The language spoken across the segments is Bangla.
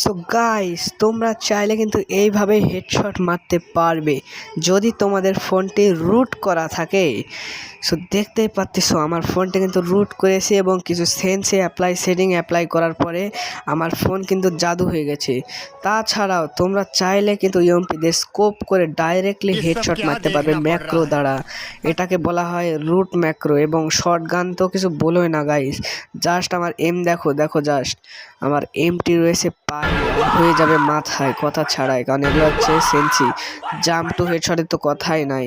সো গাইস তোমরা চাইলে কিন্তু এইভাবে হেডশট মারতে পারবে যদি তোমাদের ফোনটি রুট করা থাকে। সো দেখতেই পাচ্ছো আমার ফোনটি কিন্তু রুট করেছে এবং কিছু সেন্সে অ্যাপ্লাই সেটিং অ্যাপ্লাই করার পরে আমার ফোন কিন্তু জাদু হয়ে গেছে। তাছাড়াও তোমরা চাইলে কিন্তু ইউএমপিতে স্কোপ করে ডাইরেক্টলি হেডশট মারতে পারবে ম্যাক্রো দ্বারা। এটাকে বলা হয় রুট ম্যাক্রো এবং শর্ট গান তো কিছু বলোই না গাইস জাস্ট আমার এম দেখো দেখো জাস্ট আমার এমটি রয়েছে আর হয়ে যাবে মাথায়। কথা ছাড়াই কারণ এগুলো হচ্ছে সেন্সি। জাম্প টু হেডশটের তো কথাই নাই।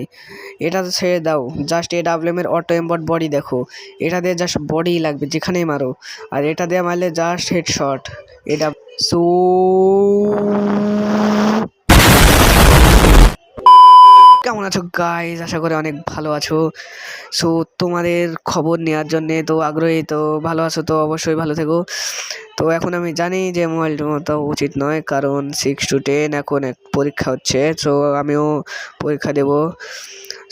এটা তো ছেড়ে দাও। জাস্ট এ ডাব্লিউএম এর অটো এম্বট বডি দেখো। এটা দিয়ে জাস্ট বডি লাগবে, যেখানেই মারো। আর এটা দিয়ে মারলে জাস্ট হেডশট এটা সো আছো? গাইজ আশা করে অনেক ভালো আছো। সো তোমাদের খবর নেওয়ার জন্যে তো আগ্রহী, তো ভালো আছো তো অবশ্যই ভালো থেকো। তো এখন আমি জানি যে মোবাইলটার মতো উচিত নয়, কারণ সিক্স টু টেন এখন এক পরীক্ষা হচ্ছে সো আমিও পরীক্ষা দেব।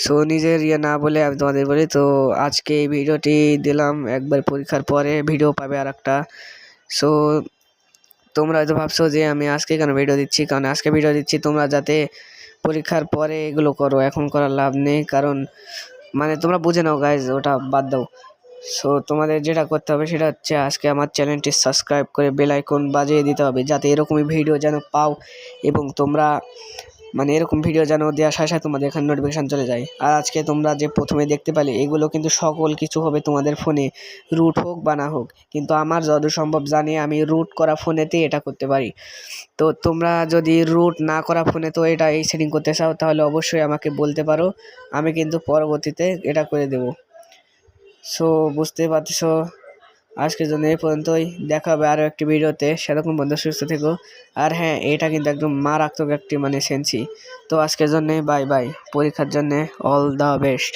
সো নিজের ইয়ে না বলে আমি তোমাদের বলি, তো আজকে এই ভিডিওটি দিলাম একবার পরীক্ষার পরে ভিডিও পাবে আর একটা সো তোমরা হয়তো ভাবছ যে আমি আজকে কেন ভিডিও দিচ্ছি? কারণ আজকে ভিডিও দিচ্ছি তোমরা যাতে পরীক্ষার পরে এগুলো করো, এখন করার লাভ নেই। কারণ মানে তোমরা বুঝে নাও গাইজ ওটা বাদ দাও। সো তোমাদের যেটা করতে হবে সেটা হচ্ছে আজকে আমার চ্যানেলটি সাবস্ক্রাইব করে বেল আইকন বাজিয়ে দিতে হবে, যাতে এরকমই ভিডিও যেন পাও এবং তোমরা মানে এরকম ভিডিও যেন দেওয়ার সাথে সাথে তোমাদের এখানে নোটিফিকেশান চলে যায়। আর আজকে তোমরা যে প্রথমে দেখতে পেলে, এগুলো কিন্তু সকল কিছু হবে তোমাদের ফোনে রুট হোক বা না হোক, কিন্তু আমার যত সম্ভব জানি আমি রুট করা ফোনেতেই এটা করতে পারি। তো তোমরা যদি রুট না করা ফোনে তো এটা এই সেটিং করতে চাও, তাহলে অবশ্যই আমাকে বলতে পারো। আমি কিন্তু পরবর্তীতে এটা করে দেব। সো বুঝতে পারছ আজকের জন্য এই পর্যন্তই। দেখা হবে আরও একটি ভিডিওতে। সেরকম বন্ধু সুস্থ থেকো। আর হ্যাঁ এটা কিন্তু একদম মারাত্মক একটি মানে সেন্সি। তো আজকের জন্যে বাই বাই পরীক্ষার জন্যে অল দ্য বেস্ট